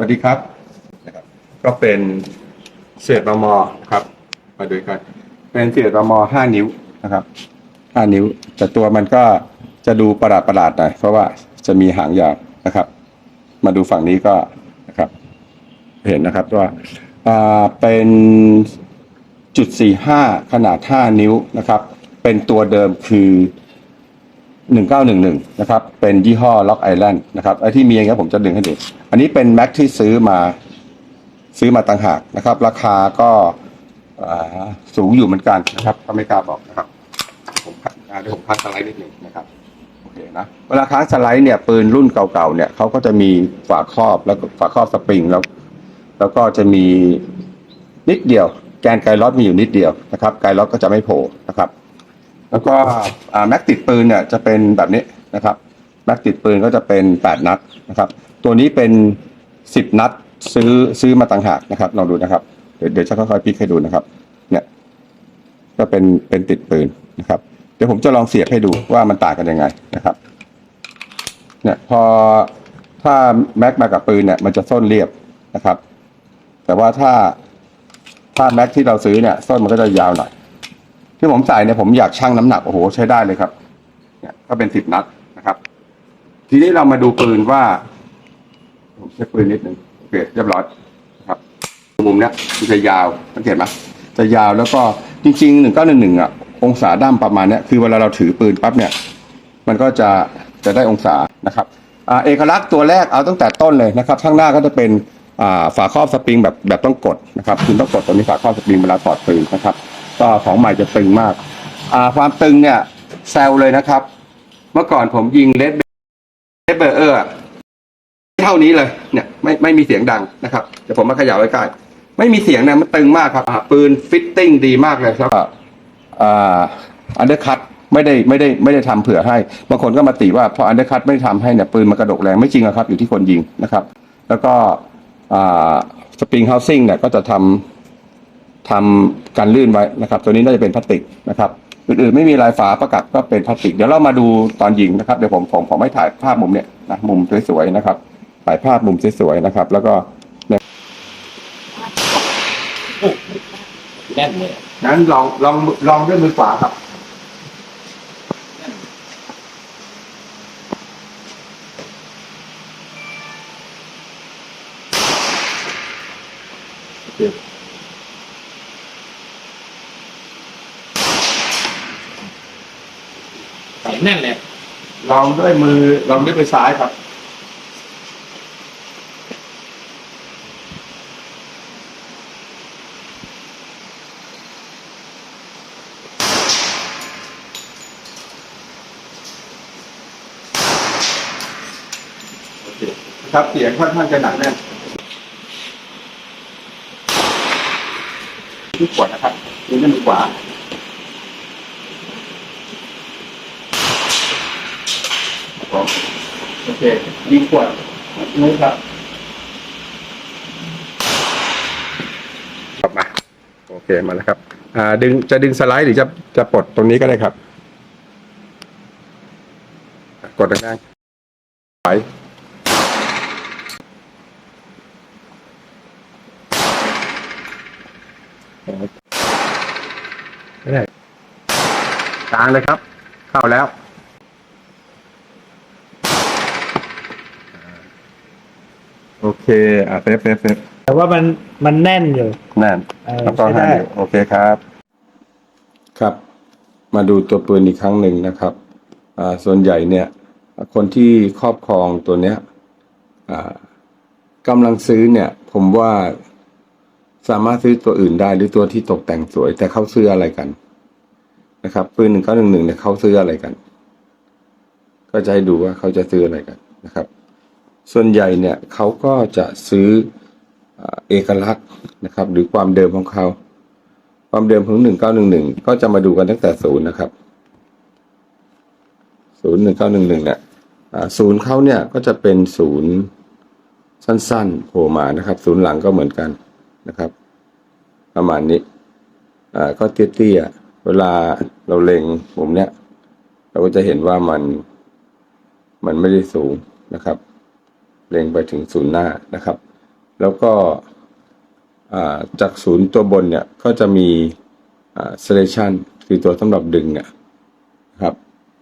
สวัสดีครับนะครับ ก็เป็นเศษรมอครับ มาดูกัน เป็นเศษรมอห้านิ้วนะครับห้านิ้ว แต่ตัวมันก็จะดูประหลาดประหลาดหน่อยเพราะว่าจะมีหางยาวนะครับ มาดูฝั่งนี้ก็นะครับ เห็นนะครับว่าอ่าเป็นจุดสี่ห้าขนาดห้านิ้วนะครับ เป็นตัวเดิมคือ 1911 นะครับ เป็นยี่ห้อ Lock Island นะครับไอที่มีอย่างเงี้ยผมจะดึงให้ดู อันนี้เป็นแม็กที่ซื้อมาซื้อมาต่างหากนะครับ ราคาก็สูงอยู่เหมือนกันนะครับก็ไม่กล้าบอกนะครับ ผมพักาเดี๋ยวผมพักสไลด์นิดหนึ่งนะครับโอเคนะเวลาค้างสไลด์เนี่ยปืนรุ่นเก่าๆเนี่ยเขาก็จะมีฝาครอบแล้วฝาครอบสปริงแล้ว แล้วก็จะมีนิดเดียวแกนไกลล็อตมีอยู่นิดเดียวนะครับไกลล็อตก็จะไม่โผล่นะครับ แล้วก็แม็กติดปืนเนี่ยจะเป็นแบบนี้นะครับแม็กติดปืนก็จะเป็น 8 นัดนะครับ ตัวนี้เป็น 10 นัดซื้อซื้อมาต่างหากนะครับลองดูนะครับ เดี๋ยวเดี๋ยวจะค่อยๆพลิกให้ดูนะครับ เนี่ย ก็เป็นเป็นติดปืนนะครับ เดี๋ยวผมจะลองเสียบให้ดูว่ามันต่างกันยังไงนะครับ เนี่ยพอถ้าแม็กมากับปืนเนี่ยมันจะส้นเรียบนะครับ แต่ว่าถ้าถ้าแม็กที่เราซื้อเนี่ยส้นมันก็จะยาวหน่อย ที่ผมใส่เนี่ยผมอยากชั่งน้ำหนักโอ้โหใช้ได้เลยครับ เนี่ยก็เป็นสิบนัดนะครับ ทีนี้เรามาดูปืนว่า ผมเช็คปืนนิดหนึ่งโอเคเรียบร้อยนะครับมุมเนี้ยมันจะยาวสังเกตไหมจะยาวแล้วก็จริงๆหนึ่งเก้าหนึ่งหนึ่งอะองศาด้ามประมาณเนี้ยคือเวลาเราถือปืนปั๊บเนี่ย มันก็จะจะได้องศานะครับอ่าเอกลักษณ์ตัวแรกเอาตั้งแต่ต้นเลยนะครับ ข้างหน้าก็จะเป็นอ่าฝาครอบสปริงแบบแบบต้องกดนะครับ คุณต้องกดตรงนี้ฝาครอบสปริงเวลาถอดปืนนะครับ ก็ของใหม่จะตึงมาก อ่าความตึงเนี่ยแซลเลยนะครับ เมื่อก่อนผมยิงเลดเลดเบอร์เออร์เท่านี้เลยเนี่ยไม่ไม่มีเสียงดังนะครับเดี๋ยวผมมาขย่าไว้ใกล้ไม่มีเสียงนะมันตึงมากครับปืนฟิตติ้งดีมากเลยครับอ่าอันเดอร์คัตไม่ได้ไม่ได้ไม่ได้ทำเผื่อให้บางคนก็มาติว่าพออันเดอร์คัตไม่ทำให้เนี่ยปืนมันกระดกแรงไม่จริงครับ อยู่ที่คนยิงนะครับ แล้วก็สปริงเฮาซิ่งเนี่ยก็จะทำ ทำการลื่นไว้นะครับ ตัวนี้น่าจะเป็นพลาสติกนะครับอื่นๆไม่มีลายฝาประกับก็เป็นพลาสติกเดี๋ยวเรามาดูตอนยิงนะครับเดี๋ยวผมผมผมไม่ถ่ายภาพมุมเนี้ยนะมุมสวยๆนะครับถ่ายภาพมุมสวยๆนะครับ แล้วก็เนี่ยแน่นเลยนั้นลองลองลองด้วยมือขวาครับ ใส่แน่นเลยลองด้วยมือลองด้วยมือซ้ายครับโอเคครับเสียงค่อนข้างจะหนักแน่นทุกขวดนะครับนี่ด้านขวา ผม โอเคยิงขวดนู้นครับกลับมา โอเคมาแล้วครับอ่าดึงจะดึงสไลด์หรือจะจะปลดตรงนี้ก็ได้ครับ กดแรงๆไปไม่ได้กลางเลยครับ เข้าแล้ว โอเค อะเซฟเซฟเซฟแต่ว่ามันมันแน่นอยู่ นั่นเออแล้วก็ใช้ได้ ห้านิ้วโอเคครับ ครับ มาดูตัวปืนอีกครั้งหนึ่งนะครับอ่าส่วนใหญ่เนี่ย คนที่ครอบครองตัวเนี้ยอ่ากำลังซื้อเนี่ย ผมว่าสามารถซื้อตัวอื่นได้หรือตัวที่ตกแต่งสวย แต่เขาซื้ออะไรกันนะครับปืนหนึ่งเก้าหนึ่งหนึ่งเนี่ยเขาซื้ออะไรกัน ก็จะให้ดูว่าเขาจะซื้ออะไรกันนะครับ ส่วนใหญ่เนี่ยเขาก็จะซื้อเอกลักษณ์นะครับ หรือความเดิมของเขา ความเดิมของหนึ่งเก้าหนึ่งหนึ่งก็จะมาดูกันตั้งแต่ศูนย์นะครับศูนย์หนึ่งเก้าหนึ่งหนึ่งเนี่ยศูนย์เขาเนี่ยก็จะเป็นศูนย์สั้นๆโผล่มานะครับ ศูนย์หลังก็เหมือนกันนะครับ ประมาณนี้ก็เตี้ยๆเวลาเราเล็งมุมเนี้ยเราก็จะเห็นว่ามันมันไม่ได้สูงนะครับ เล็งไปถึงศูนย์หน้านะครับ แล้วก็จากศูนย์ตัวบนเนี่ยก็จะมีอ่า selection คือตัวสำหรับดึงเนี่ยนะครับ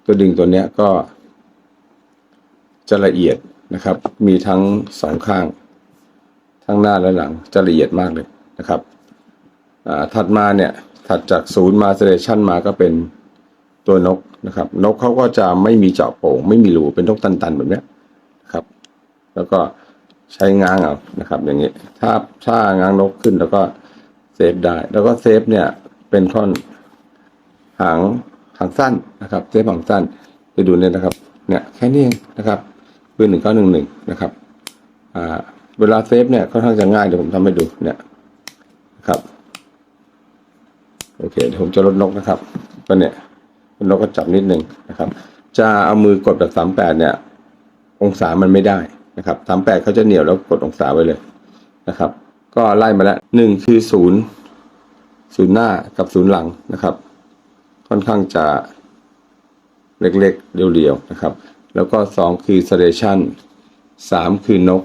ตัวดึงตัวเนี้ยก็ จะละเอียดนะครับ มีทั้งสองข้าง ทั้งหน้าและหลังจะละเอียดมากเลยนะครับถัดมาเนี่ยถัดจากศูนย์มาเซเลชันมาก็เป็นตัวนกนะครับ นกเขาก็จะไม่มีเจาะโป่งไม่มีรูเป็นนกตันๆแบบเนี้ย แล้วก็ใช้ง้างเอานะครับ อย่างนี้ ถ้าถ้าง้างนกขึ้นแล้วก็เซฟได้ แล้วก็เซฟเนี่ยเป็นท่อนหางหางสั้นนะครับ เซฟหางสั้นไปดูเนี่ยนะครับ เนี่ยแค่นี้นะครับปืนหนึ่งเก้าหนึ่งหนึ่งนะครับ อ่า เวลาเซฟเนี่ยค่อนข้างจะง่ายเดี๋ยวผมทำให้ดูเนี่ยนะครับ โอเคเดี๋ยวผมจะลดนกนะครับก็เนี่ยนกก็จับนิดนึงนะครับ จะเอามือกดแบบสามแปดเนี่ย องศามันไม่ได้ นะครับสามแปดเขาจะเหนียวแล้วกดองศาไว้เลยนะครับ ก็ไล่มาแล้วหนึ่งคือศูนย์ศูนย์หน้ากับศูนย์หลังนะครับ ค่อนข้างจะเล็กๆ เรียวๆ นะครับ แล้วก็สองคือ sedation สามคือนก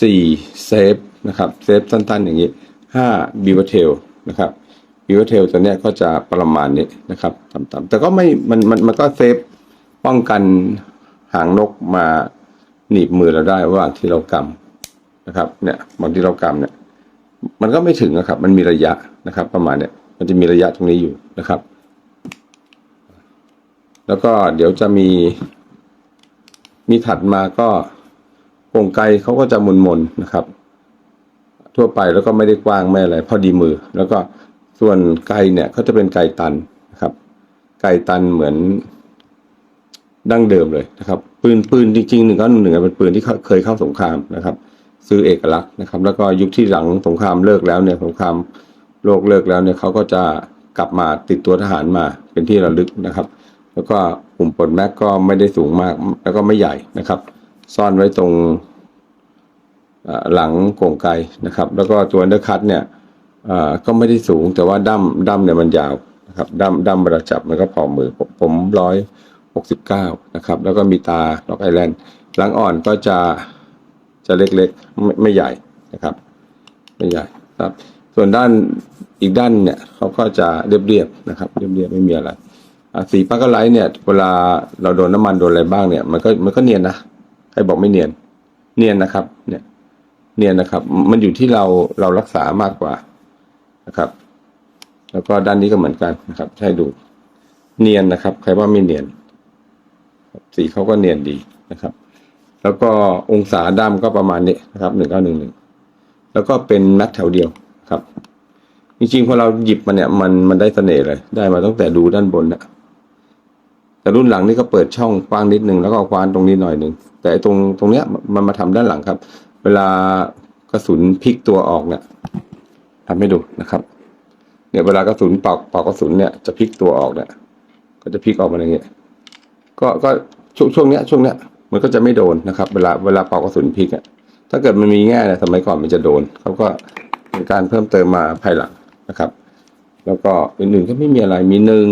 สี่เซฟนะครับเซฟสั้นๆ อย่างนี้ห้าบีวเทลนะครับบีวเทลตัวเนี้ยก็จะประมาณนี้นะครับต่ำๆแต่ก็ไม่มันมันมันก็เซฟป้องกันหางนกมา หนีบมือเราได้ระหว่างที่เรากำนะครับ เนี่ยบางที่เรากำเนี่ย มันก็ไม่ถึงนะครับ มันมีระยะนะครับ ประมาณเนี่ยมันจะมีระยะตรงนี้อยู่นะครับ แล้วก็เดี๋ยวจะมี มีถัดมาก็โป่งไกลเขาก็จะมนมนๆนะครับ ทั่วไปแล้วก็ไม่ได้กว้างไม่อะไรพอดีมือ แล้วก็ส่วนไกลเนี่ยเขาจะเป็นไกลตันนะครับ ไกลตันเหมือน ดั้งเดิมเลยนะครับ ปืนปืนจริงๆหนึ่งก็หนึ่งเป็นปืนที่เคยเข้าสงครามนะครับ ซื้อเอกลักษณ์นะครับ แล้วก็ยุคที่หลังสงครามเลิกแล้วเนี่ยสงครามโลกเลิกแล้วเนี่ยเขาก็จะกลับมาติดตัวทหารมาเป็นที่ระลึกนะครับ แล้วก็ปุ่มปลดแม็กก็ไม่ได้สูงมากแล้วก็ไม่ใหญ่นะครับ ซ่อนไว้ตรงหลังโก่งไกนะครับ แล้วก็ตัวอันเดอร์คัตเนี่ยก็ไม่ได้สูงแต่ว่าดั้มดั้มเนี่ยมันยาวนะครับดั้มดั้มเวลาจับมันก็พอมือผมร้อย หกสิบเก้านะครับ แล้วก็มีตาล็อกไอแลนด์หลังอ่อนก็จะจะเล็กๆไม่ไม่ใหญ่นะครับ ไม่ใหญ่ครับ ส่วนด้านอีกด้านเนี่ยเขาก็จะเรียบๆนะครับ เรียบๆไม่มีอะไระสีปาร์กไลท์เนี่ย เวลาเราโดนน้ำมันโดนอะไรบ้างเนี่ยมันก็มันก็เนียนนะใครบอกไม่เนียน เนียนนะครับ เนี่ยเนียนนะครับ มันอยู่ที่เราเรารักษามากกว่านะครับ แล้วก็ด้านนี้ก็เหมือนกันนะครับให้ดูเนียนนะครับ ใครว่าไม่เนียน สีเขาก็เนียนดีนะครับ แล้วก็องศาด้ามก็ประมาณนี้นะครับหนึ่งเก้าหนึ่งหนึ่งแล้วก็เป็นแม็กแถวเดียวครับ จริงๆพอเราหยิบมาเนี่ยมันมันได้เสน่ห์เลย ได้มาตั้งแต่ดูด้านบนนะแต่รุ่นหลังนี่ก็เปิดช่องกว้างนิดนึงแล้วก็คว้านตรงนี้หน่อยหนึ่งแต่ไอ้ตรงตรงเนี้ยมันมาทำด้านหลังครับ เวลากระสุนพลิกตัวออกเนี่ยทำให้ดูนะครับเนี่ยเวลากระสุนปอกปอกกระสุนเนี่ยจะพลิกตัวออกเนี่ยก็จะพลิกออกมาอย่างเงี้ย ก็ก็ช่วงช่วงเนี้ยช่วงเนี้ยมันก็จะไม่โดนนะครับ เวลาเวลาปอกกระสุนพลิกอะถ้าเกิดมันมีแง่เนี่ยสมัยก่อนมันจะโดนเขาก็เป็นการเพิ่มเติมมาภายหลังนะครับ แล้วก็อื่นๆก็ไม่มีอะไรมีหนึ่ง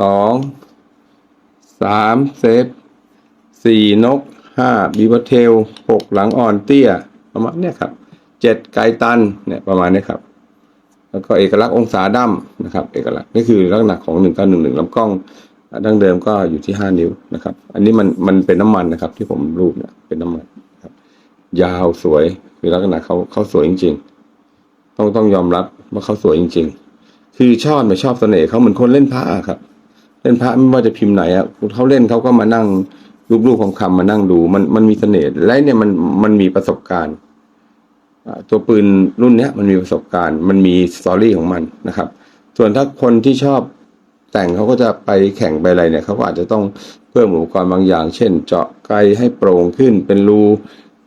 สองสามเซฟสี่นกห้าบีเวอร์เทลหกหลังอ่อนเตี้ยประมาณเนี้ยครับเจ็ดไกตันเนี่ยประมาณนี้ครับ แล้วก็เอกลักษณ์องศาดั้มนะครับ เอกลักษณ์นี่คือลักษณะของหนึ่งเก้าหนึ่งหนึ่งลำกล้อง ดั้งเดิมก็อยู่ที่ห้านิ้วนะครับ อันนี้มันมันเป็นน้ำมันนะครับ ที่ผมรูปเนี่ยเป็นน้ำมันครับ ยาวสวยคือลักษณะเขาเขาสวยจริง ๆ ต้องต้องยอมรับว่าเขาสวยจริง ๆ คือชอบเนี่ชอบเสน่ห์เขาเหมือนคนเล่นพระครับ เล่นพระไม่ว่าจะพิมพ์ไหนอะเขาเล่นเขาก็มานั่งรูปๆคำคำมานั่งดูมันมันมีเสน่ห์และเนี่ยมันมันมีประสบการณ์ตัวปืนรุ่นเนี้ยมันมีประสบการณ์ มันมีสตอรี่ของมันนะครับ ส่วนถ้าคนที่ชอบ แต่งเขาก็จะไปแข่งไปอะไรเนี่ยเขาก็อาจจะต้องเพิ่มอุปกรณ์บางอย่าง เช่น เจาะไกลให้โปร่งขึ้นเป็นรู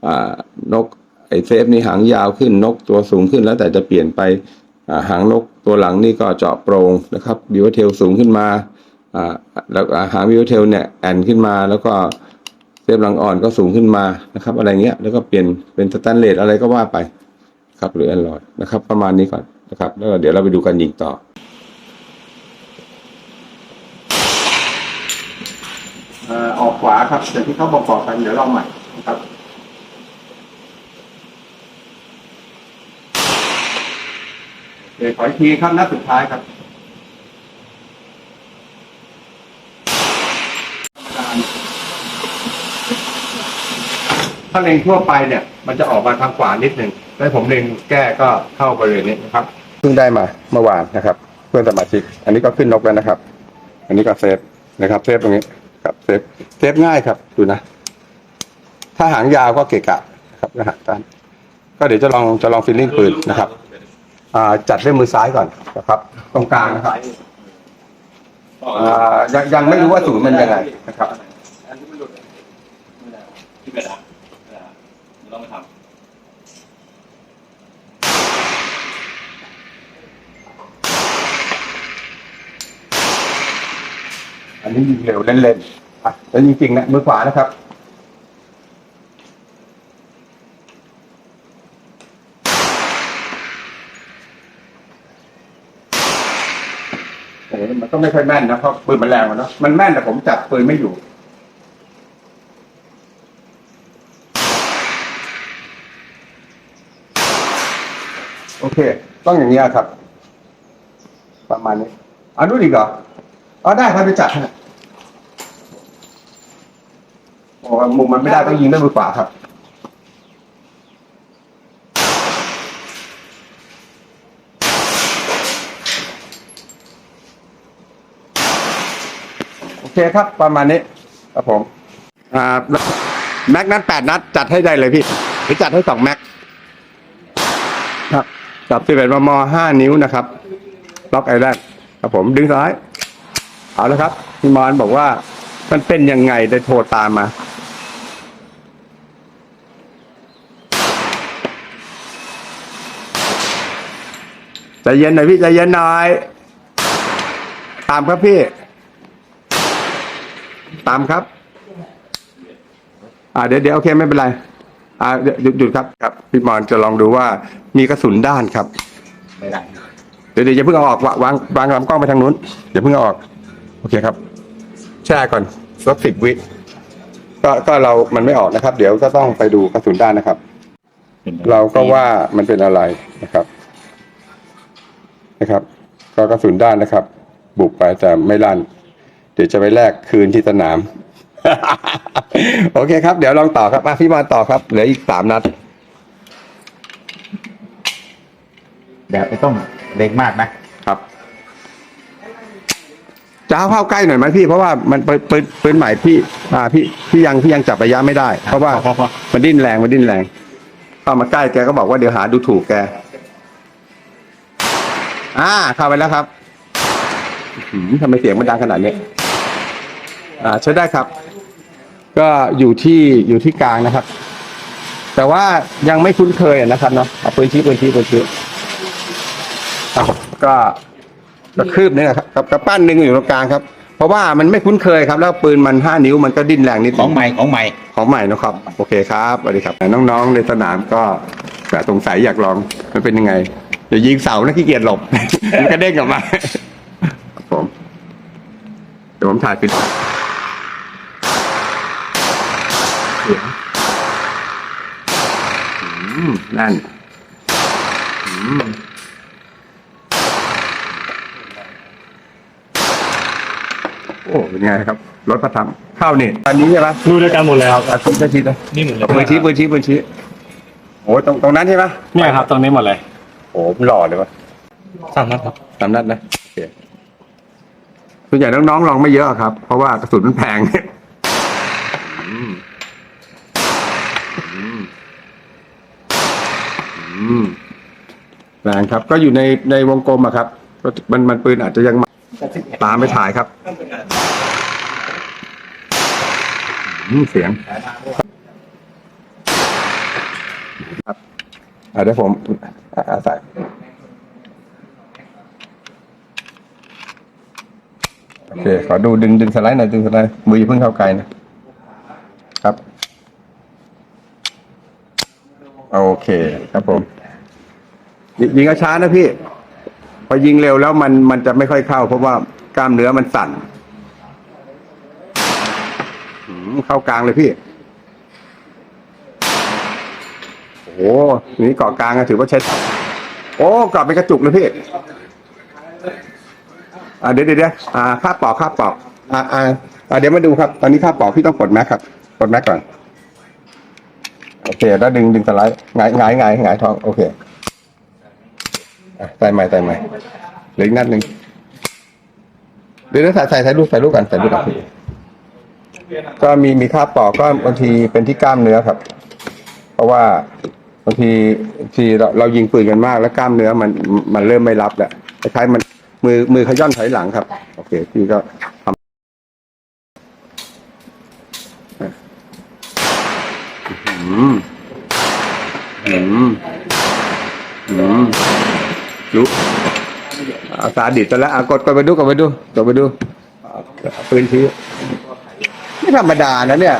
อ่านกไอเซฟนี่หางยาวขึ้นนกตัวสูงขึ้นแล้วแต่จะเปลี่ยนไปอ่าหางนกตัวหลังนี่ก็เจาะโปร่งนะครับบิวเทลสูงขึ้นมาอ่าแล้วหางบิวเทลเนี่ยแอนขึ้นมาแล้วก็เซฟหลังอ่อนก็สูงขึ้นมานะครับ อะไรเงี้ยแล้วก็เปลี่ยนเป็นสแตนเลสอะไรก็ว่าไปครับหรือแอนลอยนะครับ ประมาณนี้ก่อนนะครับแล้วเดี๋ยวเราไปดูกันยิงต่อ ขวาครับอย่างที่เขาบอกบอกกันเดี๋ยวลองใหม่นะครับเดี๋ยวขออีกทีครับนัดสุดท้ายครับถ้าเล็งทั่วไปเนี่ย มันจะออกมาทางขวานิดหนึ่งแต่ผมเล็งแก้ก็เข้าบริเวณนี้นะครับเพิ่งได้มาเมื่อวานนะครับ เพื่อนสมาชิก อันนี้ก็ขึ้นนกแล้วนะครับ อันนี้ก็เซฟนะครับ เซฟตรงนี้ ครับเซฟเซฟง่ายครับดูนะ ถ้าหางยาวก็เกะกะนะครับถ้าหางสั้นก็เดี๋ยวจะลองจะลองฟิลลิ่งปืนนะครับ อ่าจัดด้วยมือซ้ายก่อนนะครับ ตรงกลางนะครับอ่ายังยังไม่รู้ว่าศูนย์มันยังไงนะครับ อันที่มันหลุดที่เป็นอะเรามาท อั นี้ยิงเร็วเล่นๆอะแล้วจริงๆนะมือขวานะครับโอ้โหมันก็ไม่ค่อยแม่นนะเพราะปืนมันแรงว่าเนอะมันแม่นแต่ผมจับปืนไม่อยู่โอเค ต้องอย่างนี้ครับ ประมาณนี้อ่านู่นอีกเหรออ๋อได้ครับไปจัด ให้โอ้มุมมันไม่ได้ต้องยิงด้วยมือขวาครับ โอเคครับประมาณนี้ครับผม อ่าแม็กนัดแปดนัด จัดให้ได้เลยพี่หรือจัดให้สองแม็กครับจับสิบเอ็ดมมห้านิ้วนะครับ ล็อกไอแลนด์ครับผมดึงซ้าย เอาแล้วครับพี่มอนบอกว่ามันเป็นยังไงได้โทรตามมา ใจเย็นหน่อยพี่ใจเย็นหน่อย ตามครับพี่ ตามครับ อ่าเดี๋ยวเดี๋ยวโอเคไม่เป็นไร อ่าเดี๋ยวหยุดหยุดครับครับพี่มอนจะลองดูว่า มีกระสุนด้านครับ ไม่ได้เดี๋ยวเดี๋ยวอย่าเพิ่งเอาออกวางวางวางลำกล้องไปทางนู้นอย่าเพิ่งเอาออก โอเคครับ แช่ก่อนสักสิบวิก็ก็เรามันไม่ออกนะครับ เดี๋ยวก็ต้องไปดูกระสุนด้านนะครับ เราก็ว่ามันเป็นอะไรนะครับ นะครับก็กระสุนด้านนะครับ บุกไปแต่ไม่ลั่น เดี๋ยวจะไปแลกคืนที่สนาม โอเคครับ เดี๋ยวลองต่อครับอะพี่มาต่อครับเหลืออีกสามนัด แบบไม่ต้องเล็กมากนะครับ จะเอาเข้าใกล้หน่อยไหมพี่ เพราะว่ามันปืนปืนปืนใหม่พี่ อ่าพี่พี่ยังพี่ยังจับระยะไม่ได้ เพราะว่าพอพอมันดิ้นแรงมันดิ้นแรงเข้ามาใกล้แกก็บอกว่าเดี๋ยวหาดูถูกแก อ่าเข้าไปแล้วครับอื้อหือทำไมเสียงมันดังขนาดนี้อ่าใช้ได้ครับ ก็อยู่ที่อยู่ที่กลางนะครับ แต่ว่ายังไม่คุ้นเคยอะนะครับเนาะเอาปืนชี้ปืนชี้ปืนชี้อะก็กระคืบนึงอะครับกับกระปั้นหนึ่งอยู่ตรงกลางครับ เพราะว่ามันไม่คุ้นเคยครับ แล้วปืนมันห้านิ้วมันก็ดิ้นแรงนิดนึของใหม่ของใหม่ของใหม่นะครับ โอเคครับสวัสดีครับน้องๆในสนามก็แบบสงสัยอยากลองมันเป็นยังไง อย่ายิงเสานะขี้เกียจหลบ มันก็เด้งกลับมาครับผม เดี๋ยวผมถ่ายปิดเสียงอืมนั่นอืมโอ้เป็นไงครับรถพระธรรมเข้านี่อันนี้ใช่ไหมดูด้วยกันหมดเลยครับอาชีพอาชีพนี่เหมือนปืนชี้ปืนชี้ปืนชี้โอ้ตรงตรงนั้นใช่ไหมเนี่ยครับตรงนี้หมดเลย โอ้หล่อเลยวะสามนัดครับสามนัดนะโอเคส่วนใหญ่น้องๆลองไม่เยอะครับ เพราะว่ากระสุนมันแพงอืมอืมอืมแรงครับ ก็อยู่ในในวงกลมอะครับก็มันมันปืนอาจจะยังตามไม่ถ่ายครับอืมเสียง ครับอ่าเดี๋ยวผม อาใส่โอเค ขอดูดึงดึงสไลด์หน่อยดึงสไลด์มืออย่าเพิ่งเข้าไกลนะครับ โอเคครับผมยยิงช้านะพี่ พอยิงเร็วแล้วมันมันจะไม่ค่อยเข้า เพราะว่ากล้ามเนื้อมันสั่น เข้ากลางเลยพี่ โอ้โหนี่เกาะกลางถือว่าใช้ โอโอ้กลับเป็นกระจุกเลยพี่อ่าเดี๋ยวเดี๋ยวเดี๋ยวอ่าค่าปอกค่าปอกอ่าอ่าอ่าเดี๋ยวมาดูครับ ตอนนี้ค่าปอกพี่ต้องปลดแม็กครับปลดแม็กก่อนโอเคแล้วดึงดึงสไลด์หงายหงายหงายหงายท้องโอเคอะใส่ใหม่ใส่ใหม่เหลืออีกนัดหนึ่งเดี๋ยวเดี๋ยวใส่ใส่ใส่ลูกใส่ลูกกันใส่ลูกกันก็มีมีค่าปอกก็บางทีเป็นที่กล้ามเนื้อครับ เพราะว่า บางทีทีเราเรายิงปืนกันมาก แล้วกล้ามเนื้อมันมันเริ่มไม่รับแล้วคล้ายๆมันมือมือขย้อนถอยหลังครับ โอเคพี่ก็ทำอืมอืมอืมลุกเอาตาดิตแล้วอะกดกดไปดูกดไปดูกดไปดูเอาปืนชี้ ธรรมดานะเนี่ย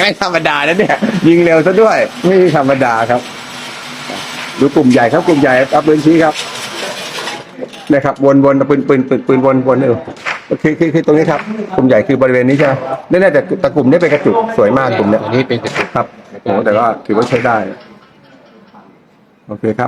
ไม่ธรรมดานะเนี่ย ยิงเร็วซะด้วย ไม่ธรรมดาครับ ดูกลุ่มใหญ่ครับกลุ่มใหญ่เอาปืนชี้ครับเนี่ยครับวนวนเอาปืนปืนปืนปืนวนวนเออคือคือคือตรงนี้ครับกลุ่มใหญ่คือบริเวณนี้ใช่ไหมนี่น่าจะแต่กลุ่มนี้เป็นกระจุกสวยมากกลุ่มเนี้ยอันนี้เป็นกระจุกครับโอ้แต่ว่าถือว่าใช้ได้ โอเคครับ